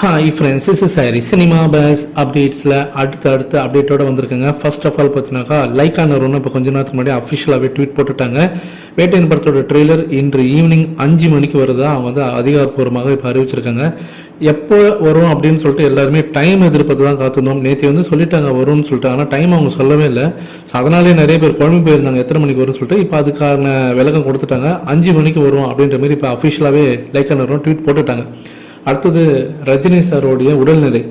Hi friends is is Hari cinema base அப்டேட்ஸில் அடுத்த அடுத்த அப்டேட்டோட வந்திருக்குங்க. ஃபர்ஸ்ட் ஆஃப் ஆல் பார்த்தீங்கன்னாக்கா லைக் நிறுவனம் இப்போ கொஞ்ச நேரத்துக்கு முன்னாடி அஃபிஷியலாகவே ட்வீட் போட்டுட்டாங்க. வேட்டையன் படத்தோட ட்ரெய்லர் இன்று ஈவினிங் அஞ்சு மணிக்கு வருதா? அவங்க வந்து அதிகாரப்பூர்வமாக இப்போ அறிவிச்சிருக்காங்க. எப்போ வரும் அப்படின்னு சொல்லிட்டு எல்லாருமே டைம் எதிர்பார்த்து தான் காத்திருந்தோம். நேற்று வந்து சொல்லிட்டாங்க வரும்னு சொல்லிட்டு. ஆனால் டைம் அவங்க சொல்லவே இல்லை. ஸோ அதனாலே நிறைய பேர் குழம்பு போயிருந்தாங்க. எத்தனை மணிக்கு வரும்னு சொல்லிட்டு. இப்போ அதுக்கான விளக்கம் கொடுத்துட்டாங்க. அஞ்சு மணிக்கு வரும் அப்படின்ற மாதிரி இப்போ அஃபிஷியலாகவே லைக் ஆனவரும் ட்வீட் போட்டுட்டாங்க. அடுத்தது ரஜினி சாரோடைய உடல்நிலை.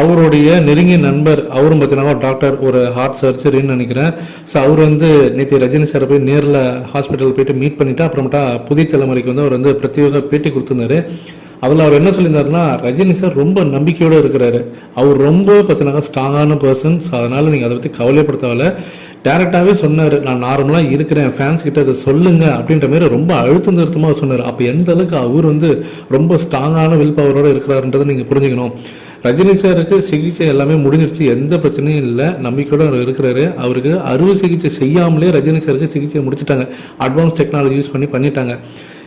அவருடைய நெருங்கிய நண்பர் அவரும் பார்த்தீங்கன்னா டாக்டர் ஒரு ஹார்ட் சர்ஜரின்னு நினைக்கிறேன். ஸோ அவர் வந்து நேற்று ரஜினி சாரை போய் நேரில் ஹாஸ்பிட்டல் போயிட்டு மீட் பண்ணிவிட்டு அப்புறமேட்டா புதிய தலைமுறைக்கு வந்து அவர் வந்து பிரத்யேக பேட்டி கொடுத்துருந்தாரு. அதில் அவர் என்ன சொல்லியிருந்தாருன்னா ரஜினி சார் ரொம்ப நம்பிக்கையோடு இருக்கிறாரு. அவர் ரொம்ப பார்த்தீங்கன்னா ஸ்ட்ராங்கான பர்சன் ஸோ அதனால் நீங்கள் அதை பற்றி கவலைப்படுத்தவில்லை டேரெக்டாகவே சொன்னார் நான் நார்மலாக இருக்கிறேன் ஃபேன்ஸ் கிட்ட அதை சொல்லுங்க அப்படின்ற மாதிரி ரொம்ப அழுத்தம் திருத்தமாக சொன்னார். அப்போ எந்த அளவுக்கு அவர் வந்து ரொம்ப ஸ்ட்ராங்கான வில் பவரோடு இருக்கிறாருன்றதை நீங்கள் புரிஞ்சுக்கணும். ரஜினி சாருக்கு சிகிச்சை எல்லாமே முடிஞ்சிருச்சு எந்த பிரச்சனையும் இல்லை நம்பிக்கையோடு அவர் இருக்கிறாரு. அவருக்கு அறுவை சிகிச்சை செய்யாமலே ரஜினி சாருக்கு சிகிச்சை முடிச்சிட்டாங்க. அட்வான்ஸ் டெக்னாலஜி யூஸ் பண்ணி பண்ணிட்டாங்க.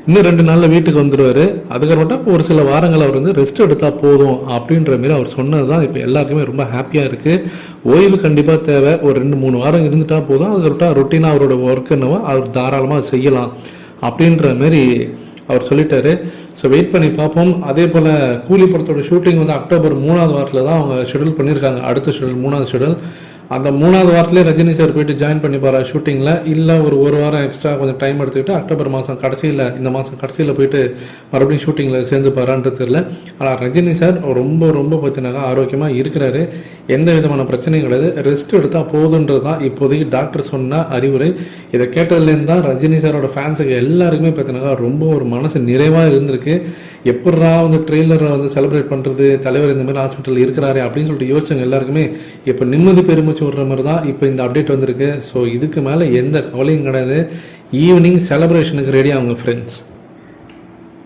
இன்னும் ரெண்டு நாளில் வீட்டுக்கு வந்துடுவார் அதுக்கப்புறமேட்டா ஒரு சில வாரங்கள் அவர் வந்து ரெஸ்ட் எடுத்தால் போதும் அப்படின்ற மாரி அவர் சொன்னது தான் இப்போ எல்லாருக்குமே ரொம்ப ஹாப்பியாக இருக்குது ஓய்வு கண்டிப்பாக தேவை. ஒரு ரெண்டு மூணு வாரம் இருந்துட்டால் போதும். அதுக்கப்புறமேட்டா ரொட்டீனாக அவரோட ஒர்க் என்னவோ அவர் தாராளமாக செய்யலாம் அப்படின்ற மாரி அவர் சொல்லிட்டாரு. ஸோ வெயிட் பண்ணி பார்ப்போம். அதே போல் கூலி படத்தோட ஷூட்டிங் வந்து அக்டோபர் மூணாவது வாரத்தில் தான் அவங்க ஷெடியூல் பண்ணியிருக்காங்க. அடுத்த ஷெடியூல் மூணாவது ஷெடியூல் அந்த மூணாவது வாரத்திலே ரஜினி சார் போயிட்டு ஜாயின் பண்ணி போகிறார் ஷூட்டிங்கில் இல்லை ஒரு ஒரு வாரம் எக்ஸ்ட்ரா கொஞ்சம் டைம் எடுத்துக்கிட்டு அக்டோபர் மாதம் கடைசியில் இந்த மாதம் கடைசியில் போயிட்டு மறுபடியும் ஷூட்டிங்கில் சேர்ந்து போகிறான்றது தெரியல. ஆனால் ரஜினி சார் ரொம்ப ரொம்ப பார்த்தீங்கன்னா ஆரோக்கியமாக இருக்கிறாரு. எந்த விதமான பிரச்சனையும் கிடையாது. ரெஸ்ட் எடுத்தால் போதுன்றது தான் இப்போதைக்கு டாக்டர் சொன்ன அறிவுரை. இதை கேட்டதுலேருந்து தான் ரஜினி சாரோட ஃபேன்ஸுக்கு எல்லாருக்குமே பார்த்தீங்கன்னா ரொம்ப ஒரு மனசு நிறைவாக இருந்திருக்கு. எப்படா வந்து ட்ரெய்லரை வந்து செலிப்ரேட் பண்ணுறது தலைவர் இந்த மாதிரி ஹாஸ்பிட்டலில் இருக்கிறாரு அப்படின்னு சொல்லிட்டு யோசிச்சவங்க எல்லாருக்குமே இப்போ நிம்மதி பெருமிச்சு விடுற மாதிரி தான் இப்போ இந்த அப்டேட் வந்திருக்கு. ஸோ இதுக்கு மேலே எந்த கவலையும் கிடையாது. ஈவினிங் செலப்ரேஷனுக்கு ரெடி அவங்க ஃப்ரெண்ட்ஸ்